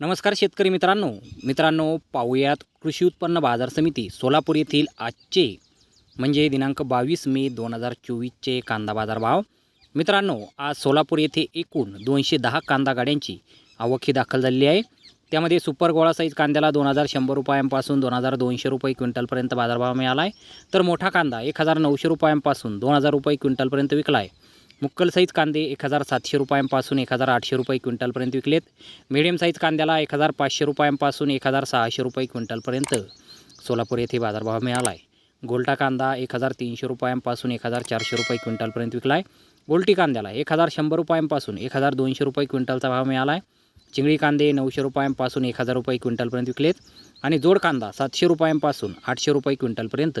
नमस्कार शेतकरी मित्रांनो. मित्रांनो पाहूयात कृषी उत्पन्न बाजार समिती सोलापूर येथील आजचे म्हणजे दिनांक बावीस मे दोन हजार चोवीसचे कांदा बाजार भाव मित्रांनो आज सोलापूर येथे एकूण दोनशे दहा कांदा गाड्यांची आवक ही दाखल झालेली आहे. त्यामध्ये सुपर गोळा साईज कांद्याला दोन हजार शंभर रुपयांपासून दोन हजार दोनशे रुपये क्विंटलपर्यंत बाजारभाव मिळाला आहे. तर मोठा कांदा एक हजार नऊशे रुपयांपासून दोन हजार रुपये क्विंटलपर्यंत विकला आहे. मुक्कल साईज कांदे एक हजार सातशे रुपयांपासून एक हजार आठशे रुपये क्विंटलपर्यंत विकलेत. मिडियम साईज कांद्याला एक हजार पाचशे रुपयांपासून एक हजार सहाशे रुपये क्विंटलपर्यंत सोलापूर येथे बाजारभाव मिळाला आहे गोल्टा कांदा एक हजार तीनशे रुपयांपासून एक हजार चारशे रुपये क्विंटलपर्यंत विकला आहे गोलटी कांद्याला एक हजार शंभर रुपयांपासून एक हजार दोनशे रुपये क्विंटलचा भाव मिळाला आहे चिंगळी कांदे नऊशे रुपयांपासून एक हजार रुपये क्विंटलपर्यंत विकलेत. आणि जोड कांदा सातशे रुपयांपासून आठशे रुपये क्विंटलपर्यंत